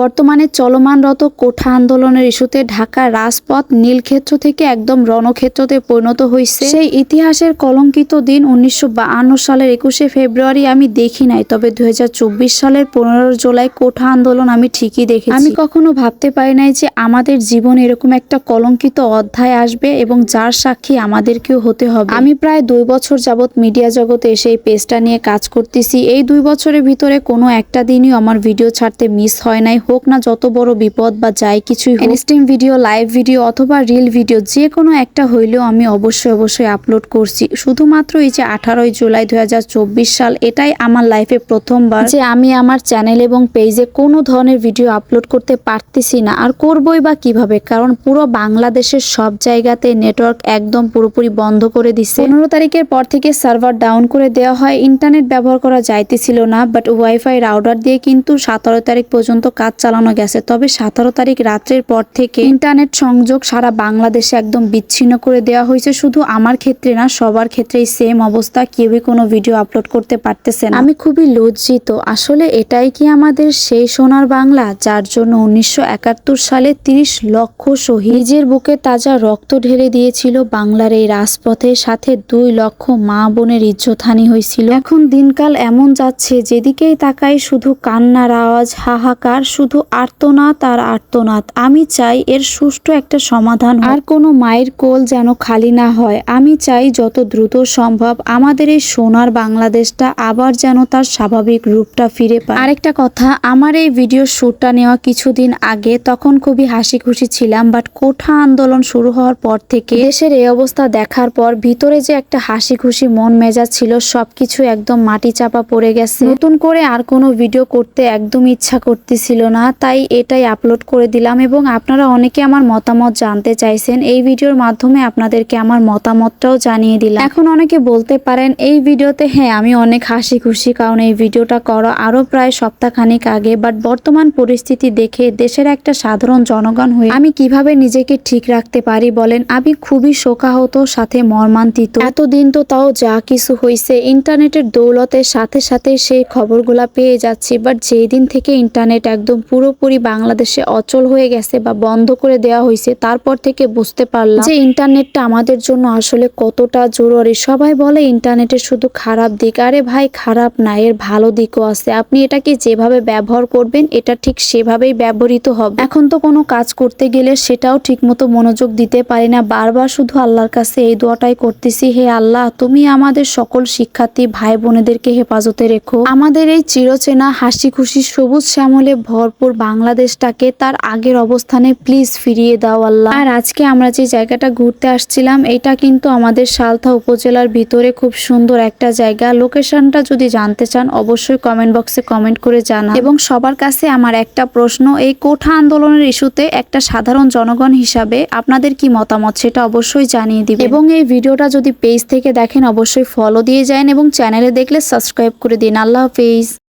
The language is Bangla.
বর্তমানে চলমানরত কোঠা আন্দোলনের ইস্যুতে ঢাকার রাজপথ নীলক্ষেত্র থেকে একদম রণক্ষেত্রতে পরিণত হয়েছে সেই ইতিহাসের কলঙ্কিত দিন উনিশশো সালের একুশে ফেব্রুয়ারি আমি দেখি নাই, তবে দু হাজার চব্বিশ সালের পনেরো জুলাই কোঠা আন্দোলন আমি ঠিকই দেখেছি। আমি কখনো ভাবতে পারি নাই যে আমাদের জীবন এরকম একটা কলঙ্কিত অধ্যায় আসবে এবং যার সাক্ষী আমাদেরকেও হতে হবে। আমি প্রায় দুই বছর যাবৎ মিডিয়া জগতে এসে এই পেজটা নিয়ে কাজ করতেছি। এই দুই বছরের ভিতরে কোনো একটা দিনই আমার ভিডিও ছাড়তে মিস হয় নাই হোক না যত বড় বিপদ বা যাই কিছুই ইনস্টিম ভিডিও লাইভ ভিডিও অথবা রিল ভিডিও যে কোনো একটা হইলেও আমি অবশ্যই অবশ্যই আপলোড করছি। শুধুমাত্র এই যে আঠারোই জুলাই দু হাজার চব্বিশ সাল এটাই আমার লাইফে প্রথমবার। যে আমি আমার চ্যানেল এবং পেজে কোনো ধরনের ভিডিও আপলোড করতে পারতেছি না। আর করবই বা কীভাবে? কারণ পুরো বাংলাদেশের সব জায়গাতে নেটওয়ার্ক একদম পুরোপুরি বন্ধ করে দিছে। পনেরো তারিখের পর থেকে সার্ভার ডাউন করে দেওয়া হয়। ইন্টারনেট ব্যবহার করা যাইতেছিল না বাট ওয়াইফাই রাউডার দিয়ে কিন্তু সতেরো তারিখ পর্যন্ত কাজ চালানো গেছে। তবে সতেরো তারিখ রাত্রের পর থেকে ইন্টারনেট সংযোগ সারা বাংলাদেশে একদম বিচ্ছিন্ন করে দেওয়া হয়েছে। শুধু আমার ক্ষেত্রে না, সবার ক্ষেত্রেই সেম অবস্থা। কেউই কোনো ভিডিও আপলোড করতে পারতেছে না। আমি খুবই লজ্জিত। আসলে এটাই কি আমাদের সেই সোনার বাংলা, যার জন্য উনিশশো সালে তিরিশ লক্ষ শহীদ নিজের বুকে তাজা রক্ত ঢেলে দিয়েছিল বাংলার এই রাজপথে। সাথে দুই লক্ষ মা বোনের ইজ্জতহানি হয়েছিল। এখন দিনকাল এমন যাচ্ছে, যেদিকেই তাকাই শুধু কান্নার আওয়াজ, হাহাকার শুধু আর্তনাদ আর আর্তনাদ। আমি চাই এর সুষ্ঠু একটা সমাধান আর কোনো মায়ের কোল যেন খালি না হয়। আমি চাই যত দ্রুত সম্ভব আমাদের এই সোনার বাংলাদেশটা আবার যেন তার স্বাভাবিক রূপটা ফিরে পায়। আরেকটা কথা আমার এই ভিডিও শ্যুটটা নেওয়া কিছুদিন আগে তখন খুবই হাসি খুশি ছিলাম বাট কোঠা আন্দোলন শুরু হওয়ার পর থেকে দেশের এই অবস্থা দেখার পর ভিতরে যে একটা হাসি খুশি মন মেজাজ ছিল সবকিছু একদম মাটি চাপা পড়ে গেছে। নতুন করে আর কোনো ভিডিও করতে একদম ইচ্ছা করতেছিল না। তাই এটাই আপলোড করে দিলাম এবং আপনারা অনেকে আমার মতামত জানতে চাইছেন। এই ভিডিওর মাধ্যমে আপনাদেরকে আমার মতামতটাও জানিয়ে দিলাম। এখন অনেকে বলতে পারেন, এই ভিডিওতে হ্যাঁ আমি অনেক হাসি খুশি কারণ এই ভিডিওটা করা আরও প্রায় সপ্তাহখানিক আগে বাট বর্তমান পরিস্থিতি দেখে দেশের একটা সাধারণ জনগণ হয়ে আমি কীভাবে নিজেকে ঠিক রাখতে পারি বলেন? আমি খুবই শোকাহত, সাথে মর্মান্তিত। এতদিন তো তাও যা কিছু হয়েছে ইন্টারনেটের দৌলতের সাথে সাথে সেই খবরগুলা পেয়ে যাচ্ছি বাট যেই দিন থেকে ইন্টারনেট একদম পুরোপুরি বাংলাদেশে অচল হয়ে গেছে বা বন্ধ করে দেওয়া হয়েছে, তারপর থেকে বুঝতে পারলাম যে ইন্টারনেটটা আমাদের জন্য আসলে কতটা জরুরি। সবাই বলে ইন্টারনেটের শুধু খারাপ দিক। আরে ভাই, খারাপ না, এর ভালো দিকও আছে। আপনি এটাকে যেভাবে ব্যবহার করবেন, এটা ঠিক সেভাবেই ব্যবহৃত হবে। এখন তো কোনো কাজ করতে গেলে সেটাও ঠিকমতো মনোযোগ দিতে পারি না। বারবার শুধু আল্লাহর কাছে এই দোয়াটাই করতেছি, হে আল্লাহ, তুমি আমাদের সকল শিক্ষার্থী ভাই বোনেদেরকে হেফাজতে রেখো। আমাদের এই চিরচেনা হাসি খুশি সবুজ শ্যামলে ভরপুর বাংলাদেশটাকে তার আগের অবস্থানে প্লিজ ফিরিয়ে দাও আল্লাহ। আর আজকে আমরা যে জায়গাটা ঘুরতে আসছিলাম, এটা কিন্তু আমাদের সালথা উপজেলার ভিতরে খুব সুন্দর একটা জায়গা। লোকেশনটা যদি জানতে চান, অবশ্যই কমেন্ট বক্সে কমেন্ট করে জানান। এবং সবার কাছে আমার একটা প্রশ্ন, এই কোঠা আন্দোলনের ইস্যুতে একটা সাধারণ জনগণ হিসাবে আপনাদের কি মতামত, সেটা অবশ্যই জানিয়ে দিবে এবং এই ভিডিওটা যদি পেজ থেকে দেখেন, অবশ্যই ফলো দিয়ে যান এবং চ্যানেলে দেখলে সাবস্ক্রাইব করে দিন। আল্লাহ হাফেজ।